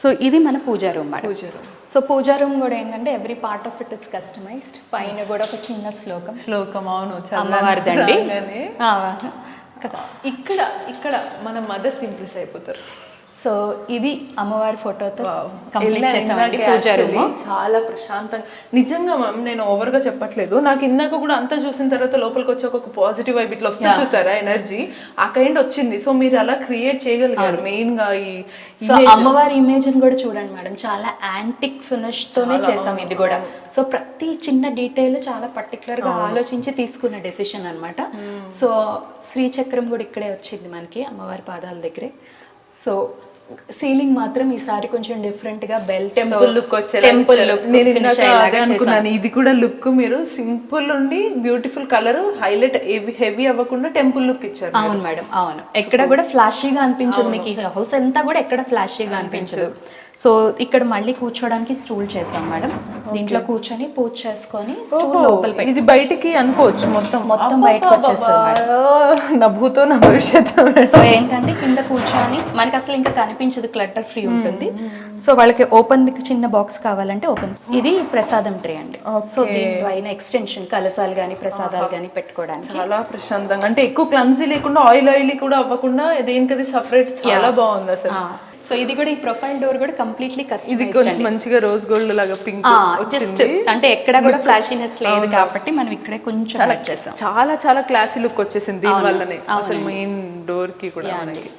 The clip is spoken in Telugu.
సో ఇది మన puja room madam puja room. So puja room కూడా ఏంటంటే every part of it is customized పైన కూడా ఒక చిన్న శ్లోకం. శ్లోకం అవును అమ్మవారిదండి. ఇక్కడ ఇక్కడ మన మదర్స్ ఇంప్రెస్ అయిపోతారు. సో ఇది అమ్మవారి ఫోటోతో. కంప్లీట్ చేసామండి పూజా రూమ్. చాలా ప్రశాంతంగా నిజంగా మ్యామ్ నేను ఓవర్గా చెప్పట్లేదు. నాకు ఇందాక కూడా అంతా చూసిన తర్వాత లోపలికి వచ్చి ఒక పాజిటివ్ వైబ్ ఇట్లా వస్తే చూసారా ఎనర్జీ ఆ కైండ్ వచ్చింది. సో మీరు అలా క్రియేట్ చేయగలిగారు మెయిన్గా ఈ సో అమ్మవారి ఇమేజ్ కూడా చూడండి మేడం చాలా యాంటిక్ ఫినిష్ తోనే చేసాం ఇది కూడా. సో ప్రతి చిన్న డీటెయిల్ చాలా పర్టికులర్గా ఆలోచించి తీసుకున్న డెసిషన్ అన్నమాట. సో శ్రీచక్రం కూడా ఇక్కడే వచ్చింది మనకి అమ్మవారి పాదాల దగ్గరే. సో సీలింగ్ మాత్రం ఈసారి కొంచెం డిఫరెంట్గా bells temple look temple look నేను అనుకున్నాను. ఇది కూడా లుక్ మీరు సింపుల్ ఉండి బ్యూటిఫుల్ కలర్ హైలైట్ హెవీ అవ్వకుండా టెంపుల్ లుక్ ఇచ్చారు అవును మేడం అవును. ఎక్కడ కూడా ఫ్లాషీగా అనిపించదు మీకు. హౌస్ అంతా కూడా ఎక్కడ ఫ్లాషీగా అనిపించదు. సో ఇక్కడ మళ్ళీ కూర్చోడానికి స్టూల్ చేసాం మేడం. దీంట్లో కూర్చొని పూజ చేసుకొని స్టూల్ లోపల పెట్టి ఇది బయటికి అనుకోవచ్చు మొత్తం. మొత్తం బయటకు వచ్చేస్తుంది నా భూతో నా భవిష్యత్తు సో ఏంటంటే కింద కూర్చొని మనకి అసలు ఇంకా కనిపించదు క్లటర్ ఫ్రీ ఉంటుంది. సో వాళ్ళకి ఓపెన్ చిన్న బాక్స్ కావాలంటే ఓపెన్ ఇది ప్రసాదం ట్రే అండి. సో దీనిపైన ఎక్స్టెన్షన్ కలసాలు కానీ ప్రసాదాలు కానీ పెట్టుకోవడానికి. చాలా ప్రశాంతంగా. అంటే ఎక్కువ క్లమ్సీ లేకుండా ఆయిల్ ఆయిల్ కూడా అవ్వకుండా దేనికది సపరేట్ చాలా బాగుంది అసలు. సో ఇది కూడా ఈ ప్రొఫైల్ డోర్ కూడా కంప్లీట్లీ ఇది కస్టమైజ్డ్ కొంచెం మంచిగా రోజ్ గోల్డ్ లాగా పింక్ జస్ట్ అంటే ఎక్కడ కూడా ఫ్లాషీనెస్ లేదు కాబట్టి మనం ఇక్కడే కొంచెం చాలా చాలా క్లాసీ లుక్ వచ్చేసింది దీని వల్లనే. అసలు మెయిన్ డోర్కి కూడా మనకి.